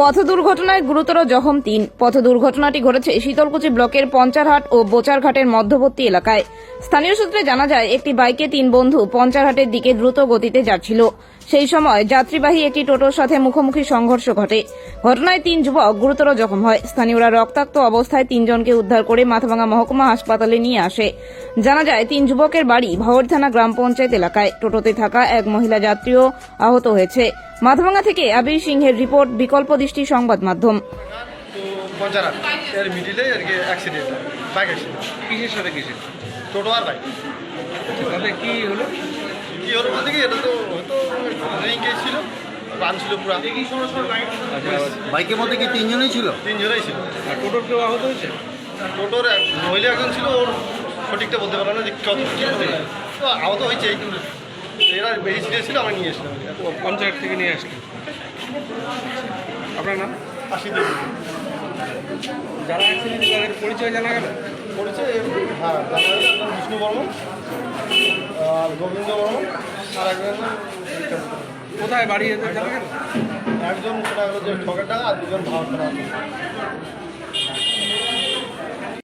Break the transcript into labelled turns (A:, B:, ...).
A: পথ দুর্ঘটনায় গুরুতর জখম তিন। পথ দুর্ঘটনাটি ঘটেছে শীতলকুচি ব্লকের পঞ্চারহাট ও বোচারঘাটের মধ্যবর্তী এলাকায়। স্থানীয় সূত্রে জানা যায়, একটি বাইকে তিন বন্ধু পঞ্চারহাটের দিকে দ্রুত গতিতে যাচ্ছিল। সেই সময় যাত্রীবাহী একটি টোটোর সাথে মুখোমুখি সংঘর্ষ ঘটে। ঘটনায় তিন যুবক গুরুতর জখম হয়। স্থানীয়রা রক্তাক্ত অবস্থায় তিনজনকে উদ্ধার করে মাথাভাঙা মহকুমা হাসপাতালে নিয়ে আসে। জানা যায়, তিন যুবকের বাড়ি ভাওয়ারি থানা গ্রাম পঞ্চায়েত এলাকায়। টোটোতে থাকা এক মহিলা যাত্রীও আহত হয়েছে। মাথাভাঙা থেকে আবির সিংহের রিপোর্ট বিকল্প দৃষ্টি সংবাদ মাধ্যম।
B: তো পঞ্চারাট এর মিডিলে আর কি অ্যাক্সিডেন্ট বাইক অ্যাক্সিডেন্ট
C: কিসের সাথে কিসের?
B: টোটো আর বাইক
C: তাতে কি হলো?
B: কি হলো বলতে কি এটা তো হয়তো ড্রিঙ্ক ছিল ছিল পুরা।
C: আচ্ছা
D: বাইকের মধ্যে কি তিনজনই ছিল?
B: তিনজনেই ছিল।
C: আর টোটোর কেউ আহত হয়েছে?
B: টোটোর মহিলা একজন ছিল ওর সঠিকটা বলতে পারলাম না যে কত। আহত হয়েছে এরা বেশি সিরিয়াস ছিল আমরা নিয়ে এসলাম
C: পঞ্চায়েত থেকে নিয়ে আসলেন। আপনার নাম?
B: আশি
C: যারা অ্যাক্সিডেন্ট তাদের পরিচয় জানা গেল?
B: পড়েছে হ্যাঁ জানা বিষ্ণু বর্মন আর গোবিন্দ বর্মন আর একজন
C: কোথায় বাড়ি এদের জানা গেল?
B: একজন সেটা হলো যে ঠকের টাকা আর দুজন ভাড়া করা